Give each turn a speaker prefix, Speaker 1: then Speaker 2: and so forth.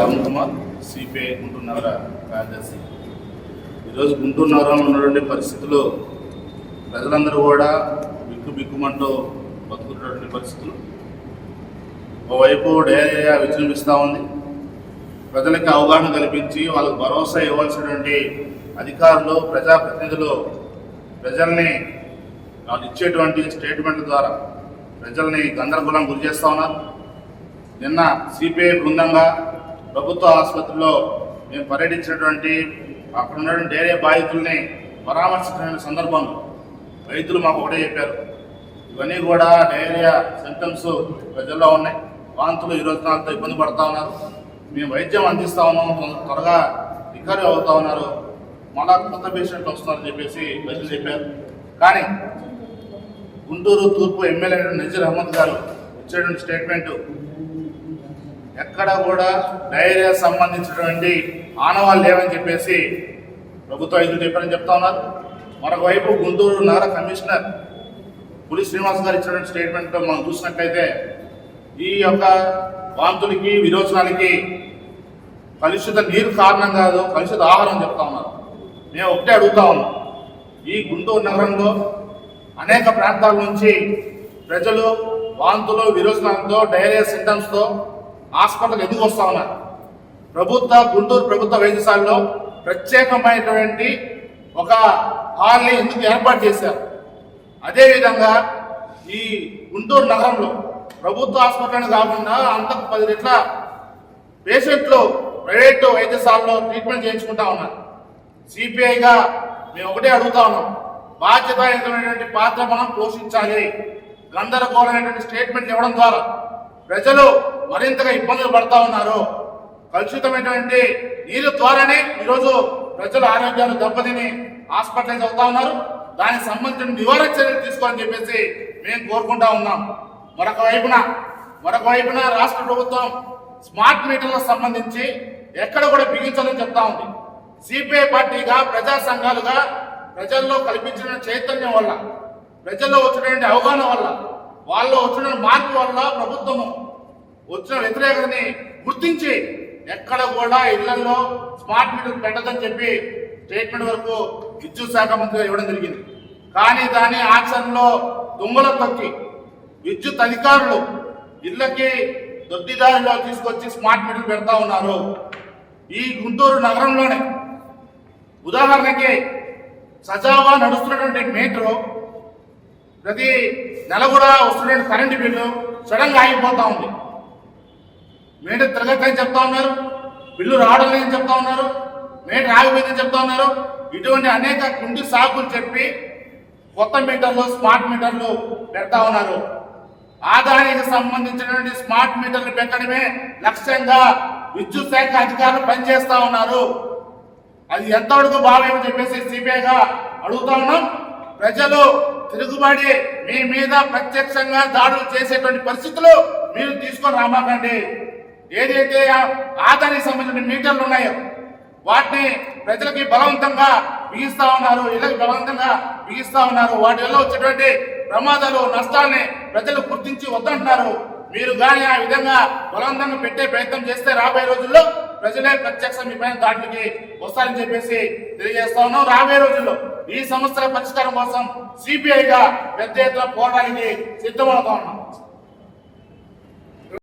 Speaker 1: Arun Kumar CPI Guntur నగర కార్యదర్శి. ఈరోజు గుంటూరు నగరంలో ఉన్నటువంటి పరిస్థితులు ప్రజలందరూ కూడా బిక్కు బిక్కుమంటూ బతుకుతున్నటువంటి పరిస్థితులు. ఓవైపు డైరియా విజృంభిస్తూ ఉంది. ప్రజలకి అవగాహన కల్పించి వాళ్ళకు భరోసా ఇవ్వాల్సినటువంటి అధికారులు ప్రజాప్రతినిధులు ప్రజల్ని వాళ్ళు ఇచ్చేటువంటి స్టేట్మెంట్ ద్వారా ప్రజల్ని గందరగోళం గురి చేస్తూ ఉన్నారు. నిన్న సిపిఐ బృందంగా ప్రభుత్వ ఆసుపత్రిలో మేము పర్యటించినటువంటి అక్కడ ఉన్నటువంటి డైరీ బాధితుల్ని పరామర్శించిన సందర్భంలో వైద్యులు మాకు ఒకటే చెప్పారు. ఇవన్నీ కూడా డైరియా సిమ్టమ్స్ ప్రజల్లో ఉన్నాయి. వాంతులు ఈ రోజు నాతో ఇబ్బంది పడతా ఉన్నారు. మేము వైద్యం అందిస్తా ఉన్నాం. త్వరగా రికవరీ అవుతా ఉన్నారు. మళ్ళా కొత్త పేషెంట్లు వస్తున్నారని చెప్పేసి వైద్యులు చెప్పారు. కానీ గుంటూరు తూర్పు ఎమ్మెల్యే నజీర్ అహ్మద్ గారు ఇచ్చేటువంటి స్టేట్మెంట్ ఎక్కడ కూడా డైరియా సంబంధించినటువంటి ఆనవాళ్ళు లేవని చెప్పేసి ప్రభుత్వ ఎదురు చెప్పారని చెప్తా ఉన్నారు. మరొక వైపు గుంటూరు నగర కమిషనర్ పులి శ్రీనివాస్ గారు ఇచ్చినటువంటి స్టేట్మెంట్ మనం చూసినట్లయితే ఈ యొక్క వాంతులకి విరోచనాలకి కలుషిత నీరు కారణం కాదు కలుషిత ఆహారం చెప్తా ఉన్నారు. మేము ఒకటే అడుగుతా ఉన్నాం. ఈ గుంటూరు నగరంలో అనేక ప్రాంతాల నుంచి ప్రజలు వాంతులు విరోచనాలతో డైరియా సింటమ్స్తో హాస్పిటల్కి ఎందుకు వస్తా ఉన్నారు ప్రభుత్వ గుంటూరు ప్రభుత్వ వైద్యశాలలో ప్రత్యేకమైనటువంటి ఒక హాల్ని ఎందుకు ఏర్పాటు చేశారు? అదేవిధంగా ఈ గుంటూరు నగరంలో ప్రభుత్వ హాస్పిటల్ కాకుండా అంతకు పది రెట్ల పేషెంట్లు ప్రైవేటు వైద్యశాలలో ట్రీట్మెంట్ చేయించుకుంటా ఉన్నారు. సిపిఐగా మేము ఒకటే అడుగుతా ఉన్నాం. బాధ్యతాయుతమైనటువంటి పాత్ర మనం పోషించాలి. గందరగోళమైనటువంటి స్టేట్మెంట్ ఇవ్వడం ద్వారా ప్రజలు మరింతగా ఇబ్బందులు పడతా ఉన్నారు. కలుషితమైనటువంటి నీరు ద్వారానే ఈరోజు ప్రజల ఆరోగ్యాలు దెబ్బతిని హాస్పిటలైజ్ అవుతా ఉన్నారు. దానికి సంబంధించిన నివారణ చర్యలు తీసుకోవాలని చెప్పేసి మేము కోరుకుంటా ఉన్నాం. మరొక వైపున మరొక వైపున రాష్ట్ర ప్రభుత్వం స్మార్ట్ మీటర్లకు సంబంధించి ఎక్కడ కూడా బిగించాలని చెప్తా ఉంది. సిపిఐ పార్టీగా ప్రజా సంఘాలుగా ప్రజల్లో కల్పించిన చైతన్యం వల్ల ప్రజల్లో వచ్చినటువంటి అవగాహన వల్ల వాళ్ళు వచ్చిన మార్పు వల్ల ప్రభుత్వము వచ్చిన వ్యతిరేకతని గుర్తించి ఎక్కడ కూడా ఇళ్ళలో స్మార్ట్ మీటర్ పెట్టదని చెప్పి స్టేట్మెంట్ వరకు విద్యుత్ శాఖ మంత్రిగా ఇవ్వడం జరిగింది. కానీ దాని ఆచరణలో దొంగల తొక్కి విద్యుత్ అధికారులు ఇళ్ళకి దొడ్డిదారిలో తీసుకొచ్చి స్మార్ట్ మీటర్లు పెడతా ఉన్నారు. ఈ గుంటూరు నగరంలోనే. ఉదాహరణకి సజావా నడుస్తున్నటువంటి మీటరు ప్రతి నెల కూడా వస్తున్నటువంటి కరెంటు బిల్లు సడన్గా ఆగిపోతా ఉంది. మీటర్ తిరగట్లని చెప్తా ఉన్నారు? బిల్లు రావడం లేదని చెప్తా ఉన్నారు? మీటర్ రాగిపోయిందని చెప్తా ఉన్నారు? ఇటువంటి అనేక కుంటి సాకులు చెప్పి కొత్త మీటర్లు స్మార్ట్ మీటర్లు పెడతా ఉన్నారు. ఆదాయానికి సంబంధించినటువంటి స్మార్ట్ మీటర్లు పెట్టడమే లక్ష్యంగా విద్యుత్ శాఖ అధికారులు పనిచేస్తా ఉన్నారు. అది ఎంతవరకు భావ్యం చెప్పేసి సిబిఐగా అడుగుతా ఉన్నాం. ప్రజలు తిరుగుబడి మీ మీద ప్రత్యక్షంగా దాడులు చేసేటువంటి పరిస్థితులు మీరు తీసుకొని రామాకండి. ఏదైతే ఆదాయానికి సంబంధించిన మీటర్లు ఉన్నాయో వాటిని ప్రజలకి బలవంతంగా బిగిస్తా ఉన్నారు ఇళ్ళకి బలవంతంగా బిగిస్తా ఉన్నారు. వాటి వల్ల వచ్చేటువంటి ప్రమాదాలు నష్టాలని ప్రజలు గుర్తించి వద్దంటున్నారు. మీరు కానీ ఆ విధంగా బలవంతంగా పెట్టే ప్రయత్నం చేస్తే రాబోయే రోజుల్లో ప్రజలే ప్రత్యక్ష మీ పైన దాటికి వస్తారని చెప్పేసి తెలియజేస్తా ఉన్నాం. రాబోయే రోజుల్లో ఈ సమస్యల పరిష్కారం కోసం సిపిఐగా పెద్ద ఎత్తున పోరాటానికి సిద్ధమవుతా ఉన్నాం.